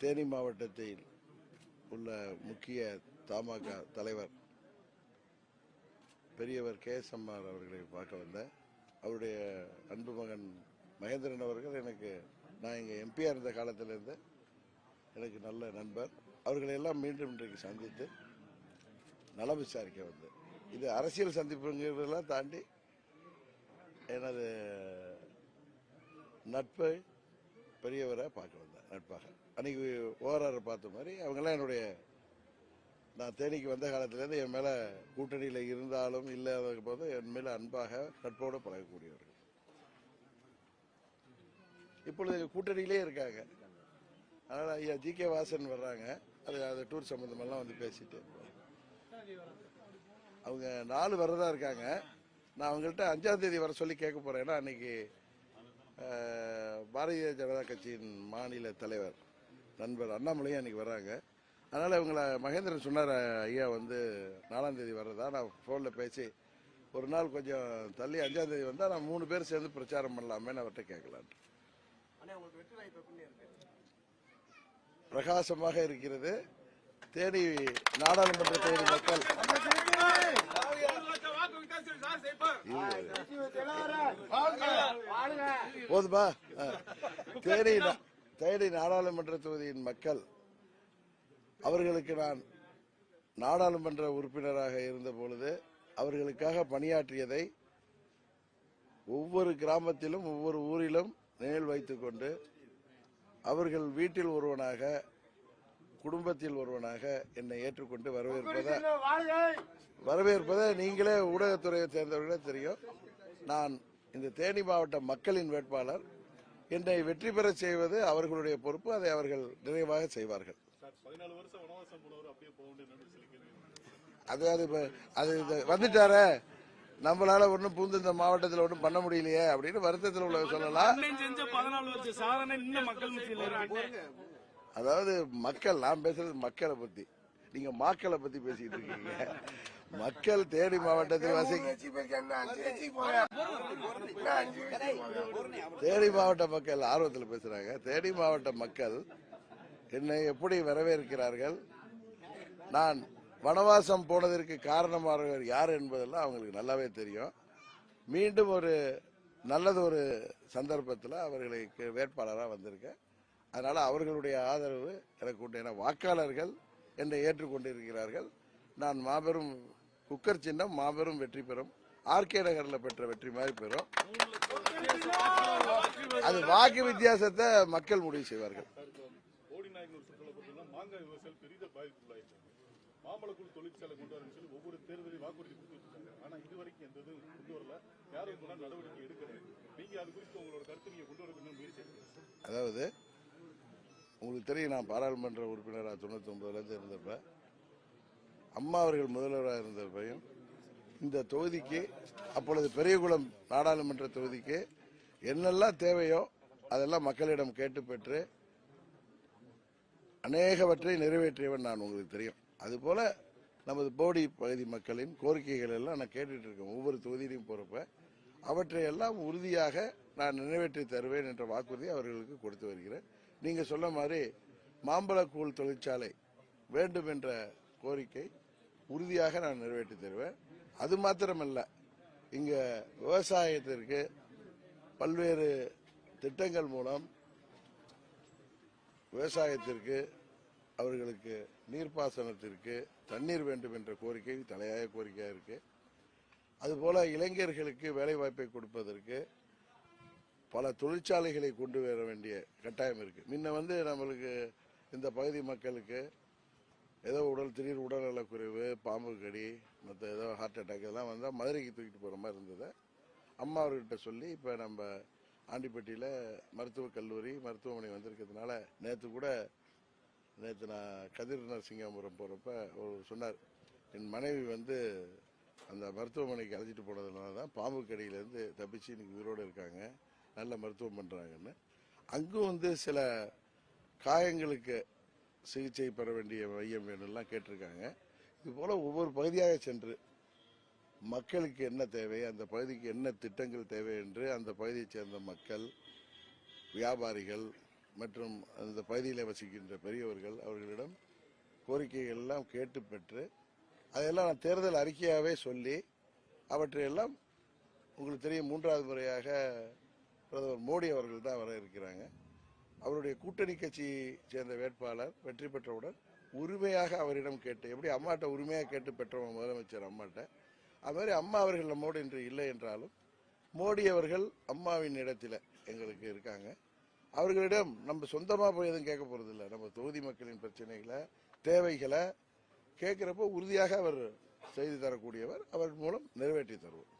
தேனி மாவட்டத்தில் உள்ள முக்கிய தமாக தலைவர் பெரியவர் கே எஸ் எம்ஆர் அவர்களை பார்க்க வந்தேன். அவருடைய அன்பு மகன் மகேந்திரன் அவர்கள் எனக்கு நான் இங்கே எம்பியாக இருந்த காலத்திலேருந்து எனக்கு நல்ல நண்பர். அவர்களை எல்லாம் மீண்டும் இன்றைக்கு சந்தித்து நலம் விசாரிக்க வந்தேன். இது அரசியல் சந்திப்புங்கிறதெல்லாம் தாண்டி எனது நட்பை பெரியவரை பார்க்க வந்தேன். நட்பாக. அன்னைக்கு ஓராரை பார்த்த மாதிரி அவங்கெல்லாம் என்னுடைய நான் தேனிக்கு வந்த காலத்திலேருந்து என் மேலே கூட்டணியில் இருந்தாலும் இல்லாத போது என் மேலே அன்பாக நட்போடு பழகக்கூடியவர்கள். இப்பொழுது கூட்டணியிலே இருக்காங்க. அதனால் ஐயா ஜி கே வாசன் வர்றாங்க. அது அது டூர் சம்மந்தமெல்லாம் வந்து பேசிட்டு. அவங்க நாலு வரதா இருக்காங்க. நான் அவங்கள்ட்ட அஞ்சாம் தேதி வர சொல்லி கேட்க போகிறேன் ஏன்னா அன்னைக்கு பாரதிய ஜனதா கட்சியின் மாநில தலைவர் நண்பர் அண்ணாமலையும் அன்னைக்கு வர்றாங்க. அதனால இவங்கள மகேந்திரன் சொன்னார் ஐயா வந்து நாலாம் தேதி வர்றதா? நான் ஃபோனில் பேசி ஒரு நாள் கொஞ்சம் தள்ளி அஞ்சாம் தேதி வந்தால் நான் மூணு பேர் சேர்ந்து பிரச்சாரம் பண்ணலாமேன்னு அவர்கிட்ட கேட்கலான்ட்டு. பிரகாசமாக இருக்கிறது. தேனி நாடாளுமன்ற தேனி மக்கள். போதுமா? ஆ. தேனி தேடி தேனி நாடாளுமன்ற தொகுதியின் மக்கள் அவர்களுக்கு நான் நாடாளுமன்ற உறுப்பினராக இருந்த பொழுது அவர்களுக்காக பணியாற்றியதை ஒவ்வொரு கிராமத்திலும் ஒவ்வொரு ஊரிலும் நினைவு வைத்துக்கொண்டு அவர்கள் வீட்டில் ஒருவனாக குடும்பத்தில் ஒருவனாக என்னை ஏற்றுக்கொண்டு வரவேற்பதை வரவேற்பதை நீங்களே ஊடகத்துறையை சேர்ந்தவர்களே தெரியும். நான் இந்த தேனி மாவட்ட மக்களின் வேட்பாளர் என்னை வெற்றி பெற செய்வது அவர்களுடைய பொறுப்பு அதை அவர்கள் நிறைவாக செய்வார்கள். அது அது அது வந்துட்டார வந்துட்டாரே. நம்மளால ஒன்றும் பூந்து இந்த மாவட்டத்தில் ஒன்றும் பண்ண முடியலையே அப்படின்னு வருத்தத்தில் உள்ள சொல்லலாம். அதாவது மக்கள் நான் பேசுறது மக்களை பத்தி. நீங்க மாக்களை பத்தி பேசிட்டு இருக்கீங்க. மக்கள் தேனி மாவட்டத்தில் வசிக்க தேனி மாவட்ட மக்கள் ஆர்வத்தில் பேசுறாங்க. தேனி மாவட்ட மக்கள் என்னை எப்படி வரவேற்கிறார்கள்? நான் வனவாசம் போனதற்கு காரணமானவர் யார் என்பதெல்லாம் அவங்களுக்கு நல்லாவே தெரியும். மீண்டும் ஒரு நல்லது ஒரு சந்தர்ப்பத்தில் அவர்களுக்கு வேட்பாளராக வந்திருக்கேன். அதனால அவர்களுடைய ஆதரவு எனக்கு உண்டு. என வாக்காளர்கள் என்னை ஏற்றுக்கொண்டிருக்கிறார்கள். நான் மாபெரும் குக்கர் சின்னம் மாபெரும் வெற்றி பெறும். ஆர்கே நகரில் பெற்ற வெற்றி மாதிரி பெறும். அது வாக்கு வித்தியாசத்தை மக்கள் முடிவு செய்வார்கள். மாம்பழக்குள் தொழிற்சாலை கொண்டு சொல்லி ஒவ்வொரு தேர்தலையும் வாக்குறுதி ஆனா இது வரைக்கும் எந்த இதுவும் கொண்டு வரல யாரும் கூட நடவடிக்கை எடுக்கல நீங்க அது குறித்து உங்களோட கருத்து நீங்க கொண்டு வரணும்னு முயற்சி அதாவது உங்களுக்கு தெரியும் நான் பாராளுமன்ற உறுப்பினராக தொண்ணூத்தி ஒன்பதுல இருந்து இருந்தப்ப அம்மா அவர்கள் முதல்வராக இருந்த பையன். இந்த தொகுதிக்கு அப்பொழுது பெரியகுளம் நாடாளுமன்ற தொகுதிக்கு என்னெல்லாம் தேவையோ அதெல்லாம் மக்களிடம் கேட்டு பெற்று அநேகவற்றை நிறைவேற்றியவன் நான் உங்களுக்கு தெரியும். அதுபோல நமது போடி பகுதி மக்களின் கோரிக்கைகள் எல்லாம் நான் கேட்டுட்டு இருக்கேன். ஒவ்வொரு தொகுதியிலையும் போறப்ப அவற்றையெல்லாம் உறுதியாக நான் நிறைவேற்றி தருவேன் என்ற வாக்குறுதியை அவர்களுக்கு கொடுத்து வருகிறேன். நீங்க சொன்ன மாதிரி மாம்பழக்கூழ் தொழிற்சாலை வேண்டும் என்ற கோரிக்கை உறுதியாக நான் நிறைவேற்றி தருவேன். அது மாத்திரமல்ல இங்க விவசாயத்திற்கு பல்வேறு திட்டங்கள் மூலம் விவசாயத்திற்கு அவர்களுக்கு நீர்ப்பாசனத்திற்கு தண்ணீர் வேண்டும் என்ற கோரிக்கை தலையாய கோரிக்கையாக இருக்கு. அதுபோல இளைஞர்களுக்கு வேலைவாய்ப்பை கொடுப்பதற்கு பல தொழிற்சாலைகளை கொண்டு வர வேண்டிய கட்டாயம் இருக்கு. முன்ன வந்து நம்மளுக்கு இந்த பகுதி மக்களுக்கு ஏதோ உடல் திடீர் உடல்நலக்குறைவு பாம்பு கடி மற்ற ஏதோ ஹார்ட் அட்டாக் இதெல்லாம் வந்தால் மதுரைக்கு தூக்கிட்டு போகிற மாதிரி இருந்தது. அம்மா அவர்கிட்ட சொல்லி இப்போ நம்ம ஆண்டிப்பட்டியில் மருத்துவக் கல்லூரி மருத்துவமனை வந்திருக்கிறதுனால நேற்று கூட நேற்று நான் கதிர் நரசிங்கபுரம் போகிறப்ப ஒரு சொன்னார் என் மனைவி வந்து அந்த மருத்துவமனைக்கு அழைச்சிட்டு போனதுனால தான் பாம்பு கடியிலேருந்து தப்பிச்சு இன்னைக்கு உயிரோடு இருக்காங்க நல்ல மருத்துவம் பண்ணுறாங்கன்னு அங்கும் வந்து சில காயங்களுக்கு சிகிச்சை பெற வேண்டிய மையம் வேணும்லாம் கேட்டிருக்காங்க. இது போல ஒவ்வொரு பகுதியாக சென்று மக்களுக்கு என்ன தேவை அந்த பகுதிக்கு என்ன திட்டங்கள் தேவை என்று அந்த பகுதியைச் சேர்ந்த மக்கள் வியாபாரிகள் மற்றும் அந்த பகுதியில் வசிக்கின்ற பெரியவர்கள் அவர்களிடம் கோரிக்கைகள் எல்லாம் கேட்டு பெற்று அதையெல்லாம் நான் தேர்தல் அறிக்கையாகவே சொல்லி அவற்றையெல்லாம் உங்களுக்கு தெரியும் மூன்றாவது முறையாக பிரதமர் மோடி அவர்கள் தான் வர இருக்கிறாங்க. அவருடைய கூட்டணி கட்சியை சேர்ந்த வேட்பாளர் வெற்றி பெற்றவுடன் உரிமையாக அவரிடம் கேட்டு எப்படி அம்மாட்ட உரிமையாக கேட்டு பெற்றவங்க முதலமைச்சர் அம்மாட்ட? அது மாதிரி அம்மா அவர்கள் நம்மோடு இன்று இல்லை என்றாலும் மோடி அவர்கள் அம்மாவின் இடத்துல எங்களுக்கு இருக்காங்க. அவர்களிடம் நம்ம சொந்தமாக போய் எதுவும் கேட்க போறதில்ல நம்ம தொகுதி மக்களின் பிரச்சனைகளை தேவைகளை கேட்குறப்போ உறுதியாக அவர் செய்து தரக்கூடியவர். அவர் மூலம் நிறைவேற்றி தருவோம்.